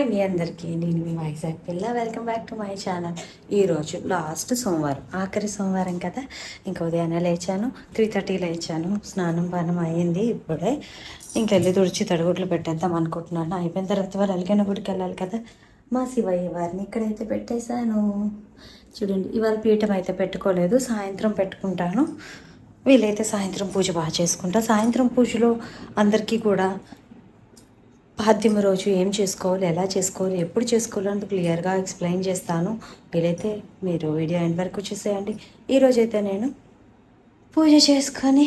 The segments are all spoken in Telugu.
హాయ్ అందరికీ. నేను మీ వైజాగ్ పిల్ల. Welcome back to my channel ఈరోజు లాస్ట్ సోమవారం ఆఖరి సోమవారం కదా? ఇంకా ఉదయాన్నే లేచాను. త్రీ థర్టీ లేచాను. స్నానం పానం అయ్యింది ఇప్పుడే. ఇంకా వెళ్ళి తుడిచి తడుగుట్లు పెట్టేద్దాం అనుకుంటున్నాను. అయిపోయిన తర్వాత వాళ్ళు అలిగిన గుడికి వెళ్ళాలి కదా? మా శివయ్య వారిని ఇక్కడైతే పెట్టేశాను. చూడండి ఇవాళ పీఠం అయితే పెట్టుకోలేదు. సాయంత్రం పెట్టుకుంటాను. వీలైతే సాయంత్రం పూజ బాగా చేసుకుంటా. సాయంత్రం పూజలో అందరికీ కూడా పాద్యం రోజు ఏం చేసుకోవాలి ఎలా చేసుకోవాలి ఎప్పుడు చేసుకోవాలి అని క్లియర్గా ఎక్స్ప్లెయిన్ చేస్తాను. వీలైతే మీరు వీడియో ఎండ్ వరకు చూసేయండి. ఈరోజైతే నేను పూజ చేసుకొని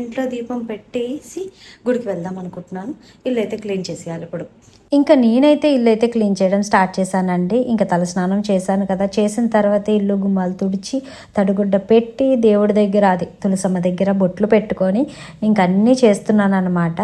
ఇంట్లో దీపం పెట్టేసి గుడికి వెళ్దాం అనుకుంటున్నాను. ఇల్లు అయితే క్లీన్ చేసేయాలి ఇప్పుడు. ఇంకా నేనైతే ఇల్లు అయితే క్లీన్ చేయడం స్టార్ట్ చేశానండి. ఇంకా తలస్నానం చేశాను కదా. చేసిన తర్వాత ఇల్లు గుమ్మాలు తుడిచి తడిగుడ్డ పెట్టి దేవుడి దగ్గర అది తులసమ్మ దగ్గర బొట్లు పెట్టుకొని ఇంకా అన్నీ చేస్తున్నాను అనమాట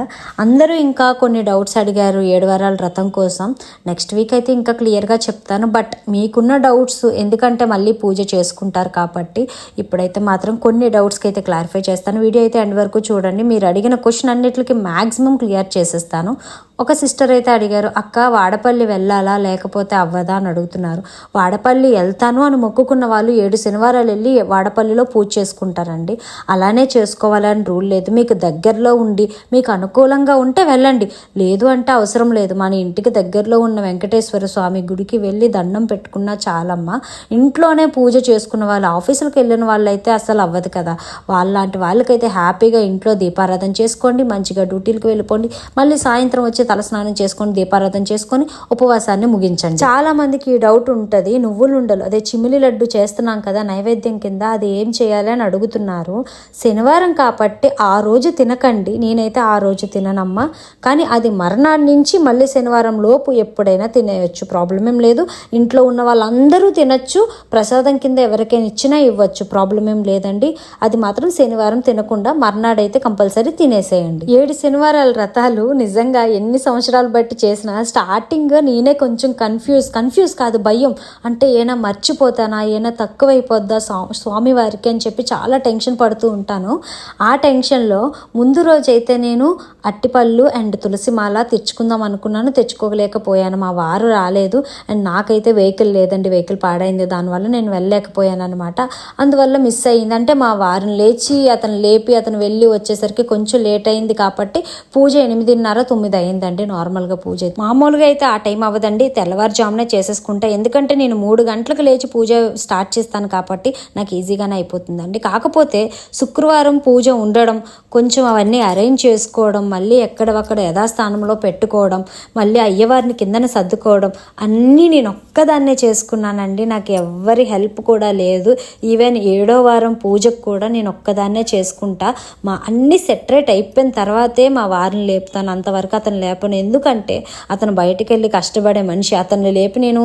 అందరూ ఇంకా కొన్ని డౌట్స్ అడిగారు ఏడు వారాల రథం కోసం. నెక్స్ట్ వీక్ అయితే ఇంకా క్లియర్గా చెప్తాను. బట్ మీకున్న డౌట్స్ ఎందుకంటే మళ్ళీ పూజ చేసుకుంటారు కాబట్టి ఇప్పుడైతే మాత్రం కొన్ని డౌట్స్కి అయితే క్లారిఫై చేస్తాను. వీడియో అయితే ఎండ్ వరకు చూడండి. మీరు అడిగిన క్వశ్చన్ అన్నిటికీ మ్యాక్సిమం క్లియర్ చేసేస్తాను. ఒక సిస్టర్ అయితే అడిగారు అక్క వాడపల్లి వెళ్ళాలా? లేకపోతే అవ్వదా? అని అడుగుతున్నారు. వాడపల్లి వెళ్తాను అని మొక్కుకున్న వాళ్ళు ఏడు శనివారాలు వెళ్ళి వాడపల్లిలో పూజ చేసుకుంటారండి. అలానే చేసుకోవాలని రూల్ లేదు. మీకు దగ్గరలో ఉండి మీకు అనుకూలంగా ఉంటే వెళ్ళండి. లేదు అంటే అవసరం లేదు. మన ఇంటికి దగ్గరలో ఉన్న వెంకటేశ్వర స్వామి గుడికి వెళ్ళి దండం పెట్టుకున్నా చాలమ్మ. ఇంట్లోనే పూజ చేసుకున్న వాళ్ళు ఆఫీసులకు వెళ్ళిన వాళ్ళైతే అసలు అవ్వదు కదా. వాళ్ళలాంటి వాళ్ళకైతే హ్యాపీగా ఇంట్లో దీపారాధన చేసుకోండి మంచిగా డ్యూటీలకు వెళ్ళిపోండి. మళ్ళీ సాయంత్రం వచ్చి తలస్నానం చేసుకొని దీపారాధన చేసుకొని ఉపవాసాన్ని ముగించండి. చాలా మందికి ఈ డౌట్ ఉంటుంది. నువ్వులు ఉండలు అదే చిమిలి లడ్డు చేస్తున్నాం కదా నైవేద్యం కింద అది ఏం చేయాలి అని అడుగుతున్నారు. శనివారం కాబట్టి ఆ రోజు తినకండి. నేనైతే ఆ రోజు తిననమ్మా. కానీ అది మర్నాడు నుంచి మళ్ళీ శనివారం లోపు ఎప్పుడైనా తినేయచ్చు. ప్రాబ్లం ఏం లేదు. ఇంట్లో ఉన్న వాళ్ళందరూ తినచ్చు. ప్రసాదం కింద ఎవరికైనా ఇచ్చినా ఇవ్వచ్చు. ప్రాబ్లం ఏం లేదండి. అది మాత్రం శనివారం తినకుండా మర్నాడైతే కంపల్సరీ తినేసేయండి. ఏడు శనివారాల రథాలు నిజంగా ఎన్ని ఎన్ని సంవత్సరాలు బట్టి చేసిన స్టార్టింగ్ నేనే కొంచెం కన్ఫ్యూజ్ కన్ఫ్యూజ్ కాదు భయం. అంటే ఏనా మర్చిపోతానా ఏనా తక్కువైపోద్దా స్వా- స్వామివారికి అని చెప్పి చాలా టెన్షన్ పడుతూ ఉంటాను. ఆ టెన్షన్లో ముందు రోజైతే నేను అట్టిపళ్ళు అండ్ తులసిమాల తెచ్చుకుందాం అనుకున్నాను తెచ్చుకోలేకపోయాను. మా వారు రాలేదు అండ్ నాకైతే వెహికల్ లేదండి వెహికల్ పాడైంది. దానివల్ల నేను వెళ్ళలేకపోయాను అనమాట అందువల్ల మిస్ అయ్యింది అంటే మా వారిని లేచి అతను లేపి అతను వెళ్ళి వచ్చేసరికి కొంచెం లేట్ అయింది కాబట్టి పూజ ఎనిమిదిన్నర తొమ్మిది అయిందండి నార్మల్గా పూజ. అయితే. మామూలుగా అయితే ఆ టైం అవ్వదండి. తెల్లవారుజామునే చేసేసుకుంటా. ఎందుకంటే నేను మూడు గంటలకు లేచి పూజ స్టార్ట్ చేస్తాను కాబట్టి నాకు ఈజీగానే అయిపోతుందండి. కాకపోతే శుక్రవారం పూజ ఉండడం కొంచెం అవన్నీ అరేంజ్ చేసుకోవడం మళ్ళీ ఎక్కడవక్కడ యథాస్థానంలో పెట్టుకోవడం మళ్ళీ అయ్యవారిని కిందన సర్దుకోవడం అన్నీ నేను ఒక్కదాన్నే చేసుకున్నానండి. నాకు ఎవ్వరి హెల్ప్ కూడా లేదు. ఈవెన్ ఏడో వారం పూజకు కూడా నేను ఒక్కదాన్నే చేసుకుంటా. మా అన్ని సెటరేట్ అయిపోయిన తర్వాతే మా వారిని లేపుతాను. అంతవరకు అతను లేపను. ఎందుకంటే అతను బయటికి వెళ్ళి కష్టపడే మనిషి. అతన్ని లేపి నేను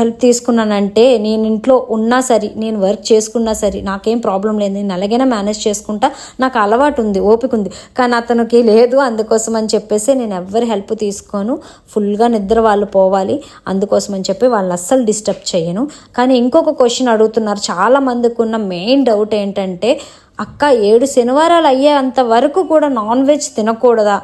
హెల్ప్ తీసుకున్నానంటే నేను ఇంట్లో ఉన్నా సరే నేను వర్క్ చేసుకున్నా సరే నాకేం ప్రాబ్లం లేదు. నేను అలాగైనా మేనేజ్ చేసుకుంటా. నాకు అలవాటు ఉంది ఓపిక ఉంది. కానీ అతనికి లేదు అందుకోసం అని చెప్పేసి నేను ఎవ్వరి హెల్ప్ తీసుకోను. ఫుల్గా నిద్ర వాళ్ళు పోవాలి. అందుకోసం అని చెప్పి వాళ్ళని అస్సలు డిస్టర్బ్ చేయను. కానీ ఇంకొక క్వశ్చన్ అడుగుతున్నారు. చాలా మందికి ఉన్న మెయిన్ డౌట్ ఏంటంటే అక్క ఏడు శనివారాలు అయ్యేంత వరకు కూడా నాన్ వెజ్ తినకూడదా?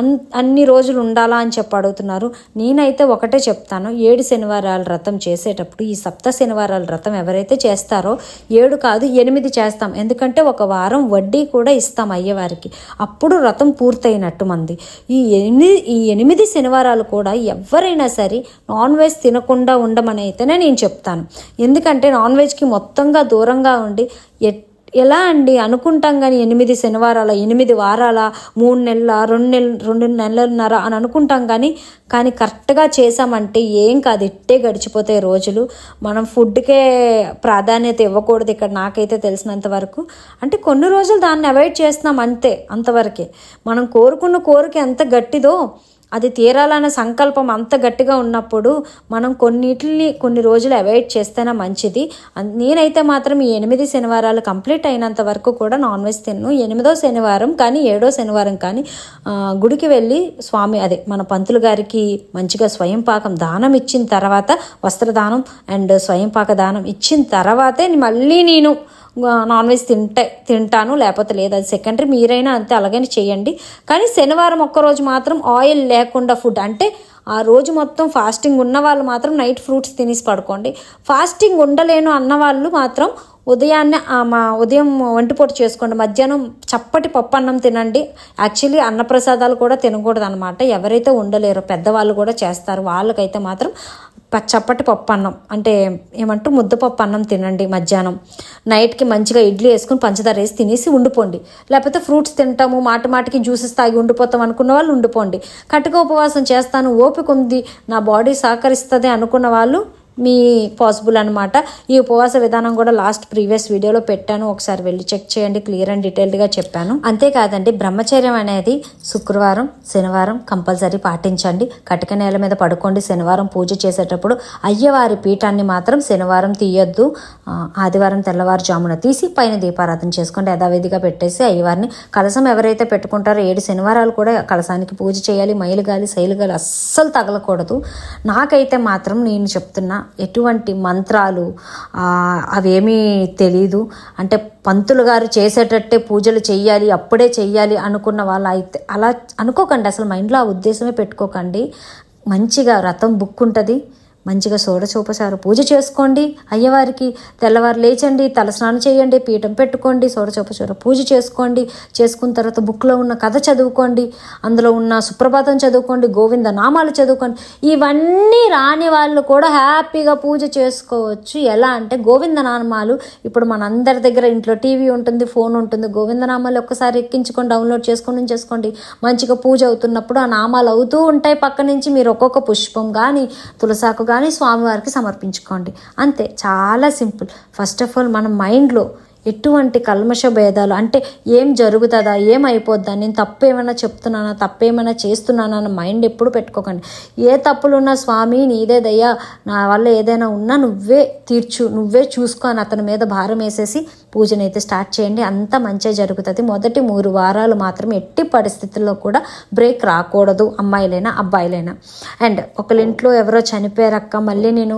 అన్ అన్ని రోజులు ఉండాలా అని చెప్పి అడుగుతున్నారు. నేనైతే ఒకటే చెప్తాను. ఏడు శనివారాల వ్రతం చేసేటప్పుడు ఈ సప్త శనివారాల వ్రతం ఎవరైతే చేస్తారో ఏడు కాదు ఎనిమిది చేస్తాం. ఎందుకంటే ఒక వారం వడ్డీ కూడా ఇస్తాం అయ్యేవారికి. అప్పుడు వ్రతం పూర్తయినట్టు మంది. ఈ ఎనిమిది ఈ ఎనిమిది శనివారాలు కూడా ఎవరైనా సరే నాన్ వెజ్ తినకుండా ఉండమని అయితేనే నేను చెప్తాను. ఎందుకంటే నాన్ వెజ్కి మొత్తంగా దూరంగా ఉండి ఎట్ ఎలా అండి? అనుకుంటాం కానీ ఎనిమిది శనివారాల ఎనిమిది వారాల మూడు నెలల రెండు నెల రెండు నెలలున్నర అని అనుకుంటాం కానీ కానీ కరెక్ట్గా చేసామంటే ఏం కాదు. ఇట్టే గడిచిపోతాయి రోజులు. మనం ఫుడ్కే ప్రాధాన్యత ఇవ్వకూడదు ఇక్కడ నాకైతే తెలిసినంత వరకు. అంటే కొన్ని రోజులు దాన్ని అవాయిడ్ చేస్తున్నాం అంతే అంతవరకే. మనం కోరుకున్న కోరిక ఎంత గట్టిదో అది తీరాలనే సంకల్పం అంత గట్టిగా ఉన్నప్పుడు మనం కొన్నిటిని కొన్ని రోజులు అవాయిడ్ చేస్తేనే మంచిది. నేనైతే మాత్రం ఈ ఎనిమిది శనివారాలు కంప్లీట్ అయినంత వరకు కూడా నాన్ వెజ్ తిన్ను. ఎనిమిదో శనివారం కానీ ఏడో శనివారం కానీ గుడికి వెళ్ళి స్వామి అదే మన పంతులు గారికి మంచిగా స్వయం పాకం దానం ఇచ్చిన తర్వాత వస్త్రదానం అండ్ స్వయం పాక దానం ఇచ్చిన తర్వాతే మళ్ళీ నేను నాన్ వెజ్ తింటే తింటాను లేకపోతే లేదు. అది సెకండరీ మీరైనా అంతే అలాగనే చేయండి. కానీ శనివారం ఒక్కరోజు మాత్రం ఆయిల్ లేకుండా ఫుడ్ అంటే ఆ రోజు మొత్తం ఫాస్టింగ్ ఉన్న వాళ్ళు మాత్రం నైట్ ఫ్రూట్స్ తినేసి పడుకోండి. ఫాస్టింగ్ ఉండలేను అన్న వాళ్ళు మాత్రం ఉదయాన్నే మా ఉదయం వంటిపోటు చేసుకోండి. మధ్యాహ్నం చప్పటి పప్పు అన్నం తినండి. యాక్చువల్లీ అన్నప్రసాదాలు కూడా తినకూడదు అనమాట ఎవరైతే ఉండలేరో పెద్దవాళ్ళు కూడా చేస్తారు. వాళ్ళకైతే మాత్రం చప్పటి పప్పు అన్నం అంటే ఏమంటారు? ముద్దపప్పు అన్నం తినండి మధ్యాహ్నం. నైట్కి మంచిగా ఇడ్లీ వేసుకుని పంచదార వేసి తినేసి ఉండిపోండి. లేకపోతే ఫ్రూట్స్ తింటాము మాట మాటికి జ్యూసెస్ తాగి ఉండిపోతాం అనుకున్న వాళ్ళు ఉండిపోండి. కట్టుక ఉపవాసం చేస్తాను ఓపిక ఉంది నా బాడీ సహకరిస్తుంది అనుకున్న వాళ్ళు మీ పాసిబుల్ అనమాట ఈ ఉపవాస విధానం కూడా లాస్ట్ ప్రీవియస్ వీడియోలో పెట్టాను. ఒకసారి వెళ్ళి చెక్ చేయండి క్లియర్ అండ్ డీటెయిల్డ్గా చెప్పాను. అంతేకాదండి బ్రహ్మచర్యం అనేది శుక్రవారం శనివారం కంపల్సరీ పాటించండి. కటిక నేల మీద పడుకోండి శనివారం పూజ చేసేటప్పుడు అయ్యవారి పీఠాన్ని మాత్రం శనివారం తీయొద్దు. ఆదివారం తెల్లవారుజామున తీసి పైన దీపారాధన చేసుకోండి. యథావిధిగా పెట్టేసి అయ్యవారిని కలసం ఎవరైతే పెట్టుకుంటారో ఏడు శనివారాలు కూడా కలసానికి పూజ చేయాలి. మైలు గాలి శైలు గాలి అస్సలు తగలకూడదు. నాకైతే మాత్రం నేను చెప్తున్నా ఎటువంటి మంత్రాలు అవేమీ తెలీదు. అంటే పంతులు గారు చేసేటట్టే పూజలు చెయ్యాలి అప్పుడే చెయ్యాలి అనుకున్న వాళ్ళు అయితే అలా అనుకోకండి. అసలు మైండ్లో ఆ ఉద్దేశమే పెట్టుకోకండి. మంచిగా రథం బుక్ ఉంటుంది మంచిగా సోడచూపసారు పూజ చేసుకోండి. అయ్యవారికి తెల్లవారు లేచండి తలస్నానం చేయండి పీఠం పెట్టుకోండి సోడచూపసారు పూజ చేసుకోండి. చేసుకున్న తర్వాత బుక్లో ఉన్న కథ చదువుకోండి. అందులో ఉన్న సుప్రభాతం చదువుకోండి గోవింద నామాలు చదువుకోండి. ఇవన్నీ రాని వాళ్ళు కూడా హ్యాపీగా పూజ చేసుకోవచ్చు. ఎలా అంటే గోవింద నామాలు. ఇప్పుడు మనందరి దగ్గర ఇంట్లో టీవీ ఉంటుంది ఫోన్ ఉంటుంది. గోవింద నామాలు ఒక్కసారి ఎక్కించుకొని డౌన్లోడ్ చేసుకొని చేసుకోండి? మంచిగా పూజ అవుతున్నప్పుడు ఆ నామాలు అవుతూ ఉంటాయి పక్క నుంచి. మీరు ఒక్కొక్క పుష్పం కానీ తులసాకు కానీ స్వామివారికి సమర్పించుకోండి. అంతే చాలా సింపుల్. ఫస్ట్ ఆఫ్ ఆల్ మన మైండ్లో ఎటువంటి కల్మష భేదాలు అంటే ఏం జరుగుతుందా ఏం అయిపోద్దా నేను తప్పు ఏమైనా చెప్తున్నానా తప్పు ఏమైనా చేస్తున్నానా అన్న మైండ్ ఎప్పుడు పెట్టుకోకండి. ఏ తప్పులున్నా స్వామి నీదే దయ్యా నా వల్ల ఏదైనా ఉన్నా నువ్వే తీర్చు నువ్వే చూసుకొని అతని మీద భారం వేసేసి పూజను అయితే స్టార్ట్ చేయండి. అంత మంచిగా జరుగుతుంది. మొదటి మూడు వారాలు మాత్రం ఎట్టి పరిస్థితుల్లో కూడా బ్రేక్ రాకూడదు అమ్మాయిలైనా అబ్బాయిలైనా. అండ్ ఒకళ్ళ ఇంట్లో ఎవరో చనిపోయారక్క మళ్ళీ నేను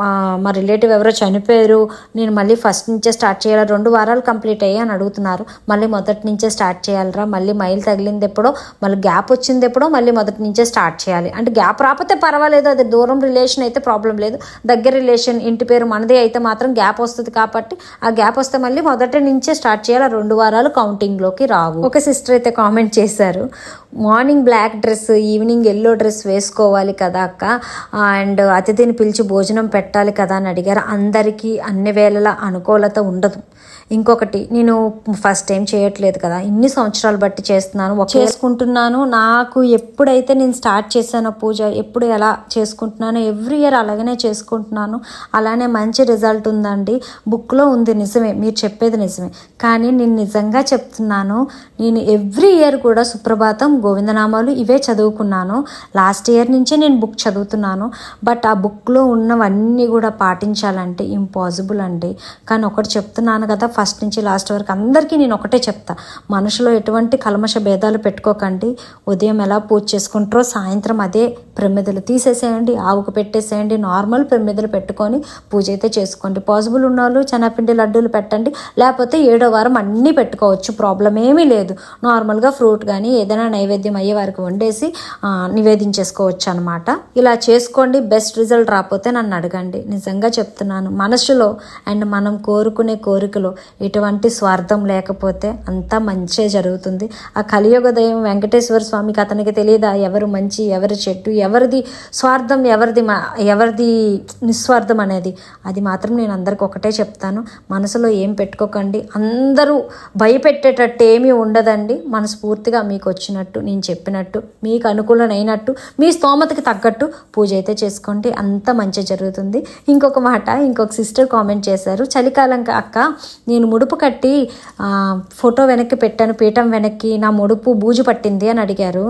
మా మా రిలేటివ్ ఎవరో చనిపోయారు నేను మళ్ళీ ఫస్ట్ నుంచే స్టార్ట్ చేయాలి? రెండు వారాలు కంప్లీట్ అయ్యి అని అడుగుతున్నారు. మళ్ళీ మొదటి నుంచే స్టార్ట్ చేయాలరా? మళ్ళీ మైల్ తగిలింది ఎప్పుడో? మళ్ళీ గ్యాప్ వచ్చింది ఎప్పుడో? మళ్ళీ మొదటి నుంచే స్టార్ట్ చేయాలి. అంటే గ్యాప్ రాకపోతే పర్వాలేదు. అది దూరం రిలేషన్ అయితే ప్రాబ్లం లేదు. దగ్గర రిలేషన్ ఇంటి పేరు మనదే అయితే మాత్రం గ్యాప్ వస్తుంది కాబట్టి ఆ గ్యాప్ వస్తే మళ్ళీ మొదటి నుంచే స్టార్ట్ చేయాలి. రెండు వారాలు కౌంటింగ్లోకి రావు. ఒక సిస్టర్ అయితే కామెంట్ చేశారు. Morning black dress evening yellow dress వేసుకోవాలి కదా అక్క. అండ్ అతిథిని పిలిచి భోజనం పెట్టాలి కదా అని అడిగారు. అందరికీ అన్ని వేళలా అనుకూలత ఉండదు. ఇంకొకటి నేను ఫస్ట్ టైం చేయట్లేదు కదా. ఇన్ని సంవత్సరాలు బట్టి చేస్తున్నాను. ఒక చేసుకుంటున్నాను. నాకు ఎప్పుడైతే నేను స్టార్ట్ చేశానో పూజ ఎప్పుడు ఎలా చేసుకుంటున్నానో ఎవ్రీ ఇయర్ అలాగనే చేసుకుంటున్నాను. అలానే మంచి రిజల్ట్ ఉందండి. బుక్లో ఉంది నిజమే మీరు చెప్పేది నిజమే. కానీ నేను నిజంగా చెప్తున్నాను నేను ఎవ్రీ ఇయర్ కూడా సుప్రభాతం గోవిందనామాలు ఇవే చదువుకున్నాను. లాస్ట్ ఇయర్ నుంచే నేను బుక్ చదువుతున్నాను. బట్ ఆ బుక్లో ఉన్నవన్నీ కూడా పాటించాలంటే ఇంపాసిబుల్ అండి. కానీ ఒకటి చెప్తున్నాను కదా ఫస్ట్ నుంచి లాస్ట్ వరకు అందరికీ నేను ఒకటే చెప్తా. మనసులో ఎటువంటి కల్మష భేదాలు పెట్టుకోకండి. ఉదయం ఎలా పూజ చేసుకుంటారో సాయంత్రం అదే ప్రమిదలు తీసేసేయండి ఆవుకు పెట్టేసేయండి నార్మల్ ప్రమిదలు పెట్టుకొని పూజ అయితే చేసుకోండి. పాసిబుల్ ఉన్న వాళ్ళు చెనపిండి లడ్డూలు పెట్టండి. లేకపోతే ఏడో వారం అన్నీ పెట్టుకోవచ్చు. ప్రాబ్లం ఏమీ లేదు. నార్మల్గా ఫ్రూట్ కానీ ఏదైనా నైవేద్యం అయ్యే వారికి వండేసి నివేదించేసుకోవచ్చు అనమాట ఇలా చేసుకోండి బెస్ట్ రిజల్ట్ రాకపోతే నన్ను అడగండి. నిజంగా చెప్తున్నాను మనసులో అండ్ మనం కోరుకునే కోరికలో ఎటువంటి స్వార్థం లేకపోతే అంతా మంచే జరుగుతుంది. ఆ కలియుగ దైవం వెంకటేశ్వర స్వామికి అతనికి తెలియదా? ఎవరు మంచి ఎవరు చెట్టు ఎవరిది స్వార్థం ఎవరిది మ- ఎవరిది నిస్వార్థం అనేది? అది మాత్రం నేను అందరికి ఒకటే చెప్తాను మనసులో ఏం పెట్టుకోకండి. అందరూ భయపెట్టేటట్టు ఏమీ ఉండదండి. మనస్ఫూర్తిగా మీకు వచ్చినట్టు నేను చెప్పినట్టు మీకు అనుకూలమైనట్టు మీ స్తోమతకి తగ్గట్టు పూజ అయితే చేసుకోండి. అంత మంచి జరుగుతుంది. ఇంకొక మాట ఇంకొక సిస్టర్ కామెంట్ చేశారు. చలికాలం అక్క నేను ముడుపు కట్టి ఫోటో వెనక్కి పెట్టాను పీఠం వెనక్కి నా ముడుపు బూజు పట్టింది అని అడిగారు.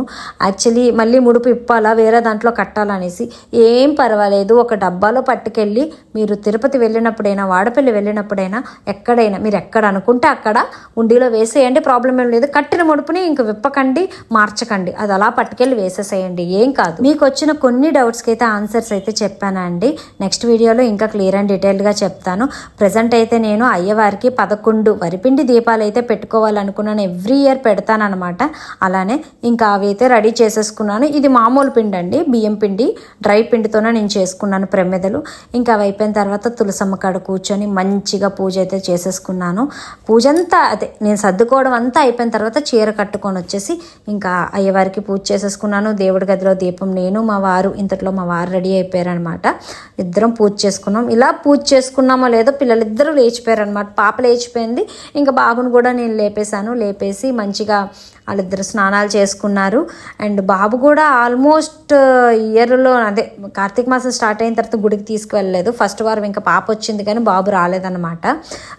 యాక్చువల్లీ మళ్ళీ ముడుపు ఇప్పాలా వేరే దాంట్లో కట్టాలనేసి. ఏం పర్వాలేదు ఒక డబ్బాలో పట్టుకెళ్ళి మీరు తిరుపతి వెళ్ళినప్పుడైనా వాడపల్లి వెళ్ళినప్పుడైనా ఎక్కడైనా మీరు ఎక్కడ అనుకుంటే అక్కడ ఉండిలో వేసేయండి ప్రాబ్లం ఏం లేదు. కట్టిన ముడుపుని ఇంక విప్పకండి మార్చకండి. అది అలా పట్టుకెళ్ళి వేసేసేయండి. ఏం కాదు. మీకు వచ్చిన కొన్ని డౌట్స్కి అయితే ఆన్సర్స్ అయితే చెప్పానండి. నెక్స్ట్ వీడియోలో ఇంకా క్లియర్ అండ్ డీటెయిల్గా చెప్తాను. ప్రజెంట్ అయితే నేను అయ్యవారికి పదకొండు వరిపిండి దీపాలు అయితే పెట్టుకోవాలనుకున్నాను. ఎవ్రీ ఇయర్ పెడతానమాట అలానే ఇంకా అవి అయితే రెడీ చేసేసుకున్నాను. ఇది మామూలు పిండి అండి బియ్యం పిండి డ్రై పిండితోనే నేను చేసుకున్నాను ప్రమిదలు. ఇంకా అవి అయిపోయిన తర్వాత తులసమ్మ కాడ కూర్చొని మంచిగా పూజ అయితే చేసేసుకున్నాను. పూజ అంతా అదే నేను సర్దుకోవడం అంతా అయిపోయిన తర్వాత చీర కట్టుకొని వచ్చేసి ఇంకా అయ్యవారికి పూజ చేసేసుకున్నాను. దేవుడి గదిలో దీపం నేను మా వారు ఇంతట్లో మా వారు రెడీ అయిపోయారనమాట ఇద్దరం పూజ చేసుకున్నాం. ఇలా పూజ చేసుకున్నామో లేదో పిల్లలిద్దరూ లేచిపోయారనమాట పాప లేచిపోయింది. ఇంకా బాబును కూడా నేను లేపేశాను. లేపేసి మంచిగా వాళ్ళిద్దరు స్నానాలు చేసుకున్నారు. అండ్ బాబు కూడా ఆల్మోస్ట్ ఇయర్లో అదే కార్తీక మాసం స్టార్ట్ అయిన తర్వాత గుడికి తీసుకువెళ్ళలేదు. ఫస్ట్ వారం ఇంకా పాప వచ్చింది కానీ బాబు రాలేదన్నమాట.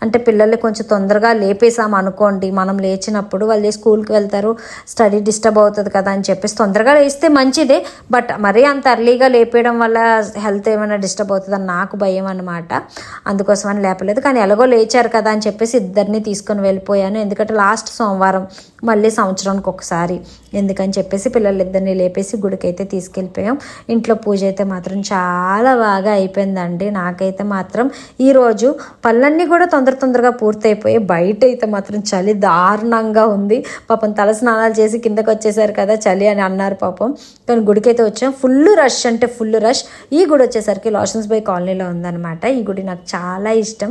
అంటే పిల్లల్ని కొంచెం తొందరగా లేపేసాం అనుకోండి. మనం లేచినప్పుడు వాళ్ళు స్కూల్కి వెళ్తారు స్టడీ డిస్టర్బ్ అవుతుంది కదా అని చెప్పేసి తొందరగా లేస్తే మంచిదే. బట్ మరీ అంత అర్లీగా లేపేయడం వల్ల హెల్త్ ఏమైనా డిస్టర్బ్ అవుతుందని నాకు భయం అనమాట అందుకోసం అని లేపలేదు. కానీ ఎలాగో లేచారు కదా అని చెప్పేసి ఇద్దరిని తీసుకొని వెళ్ళిపోయాను. ఎందుకంటే లాస్ట్ సోమవారం మళ్ళీ సంవత్సరానికి ఒకసారి. ఎందుకని చెప్పేసి పిల్లలిద్దరిని లేపేసి గుడికైతే తీసుకెళ్ళిపోయాం. ఇంట్లో పూజ అయితే మాత్రం చాలా బాగా అయిపోయిందండి. నాకైతే మాత్రం ఈరోజు పళ్ళన్నీ కూడా తొందర తొందరగా పూర్తయిపోయి బయట అయితే మాత్రం చలి దారుణంగా ఉంది. పాపం తల స్నానాలు చేసి కింద గుడికి వచ్చేసారు కదా చలి అని అన్నారు పాపం. కానీ గుడికైతే వచ్చాం. ఫుల్ రష్ అంటే ఫుల్ రష్ ఈ గుడి వచ్చేసరికి లోషన్స్ బై కాలనీలో ఉందన్నమాట. ఈ గుడి నాకు చాలా ఇష్టం.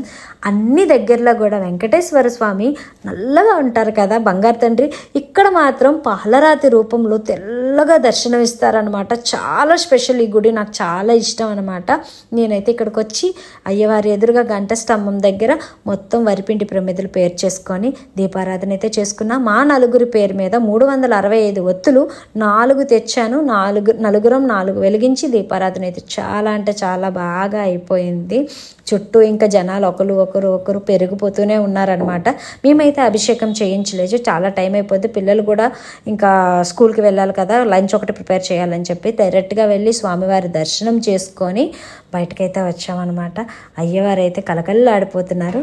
అన్ని దగ్గరలో కూడా వెంకటేశ్వర స్వామి నల్లగా ఉంటారు కదా బంగారు తండ్రి. ఇక్కడ మాత్రం పాలరాతి రూపంలో తెల్లగా దర్శనమిస్తారనమాట చాలా స్పెషల్ ఈ గుడి. నాకు చాలా ఇష్టం అనమాట నేనైతే ఇక్కడికి వచ్చి అయ్యవారి ఎదురుగా గంట స్తంభం దగ్గర మొత్తం వరిపిండి ప్రమిదలు పేరు చేసుకొని దీపారాధన అయితే చేసుకున్నా. మా నలుగురి పేరు మీద మూడు వందల అరవై ఐదు ఒత్తులు నాలుగు తెచ్చాను నాలుగు నలుగురం నాలుగు వెలిగించి దీపారాధన అయితే చాలా అంటే చాలా బాగా అయిపోయింది. చుట్టూ ఇంకా జనాలు ఒకరు ఒకరు ఒకరు పెరిగిపోతూనే ఉన్నారనమాట మేమైతే అభిషేకం చేయించలేదు. చాలా టైం అయిపోద్ది. పిల్లలు కూడా ఇంకా స్కూల్కి వెళ్ళాలి కదా లంచ్ ఒకటి ప్రిపేర్ చేయాలని చెప్పి డైరెక్ట్గా వెళ్ళి స్వామివారి దర్శనం చేసుకొని బయటకైతే వచ్చామన్నమాట. అయ్యవారు అయితే కలకల్లాడిపోతున్నారు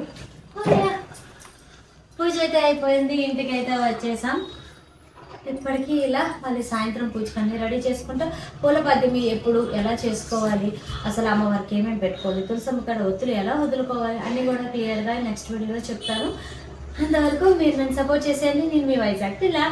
పూజ అయితే అయిపోయింది. ఇంటికైతే వచ్చేసాం. ఇప్పటికీ ఇలా మళ్ళీ సాయంత్రం పూజకన్నీ రెడీ చేసుకుంటా పూల పద్యమి ఎప్పుడు ఎలా చేసుకోవాలి? అసలు అమ్మవారికి ఏమేమి పెట్టుకోవాలి? తులసమ్మ కాడ ఒత్తులు ఎలా వదులుకోవాలి? అన్నీ కూడా క్లియర్గా నెక్స్ట్ వీడియోలో చెప్తాను. అంతవరకు మీరు నన్ను సపోర్ట్ చేసేయండి. నేను మీ వైజాగ్ ఇలా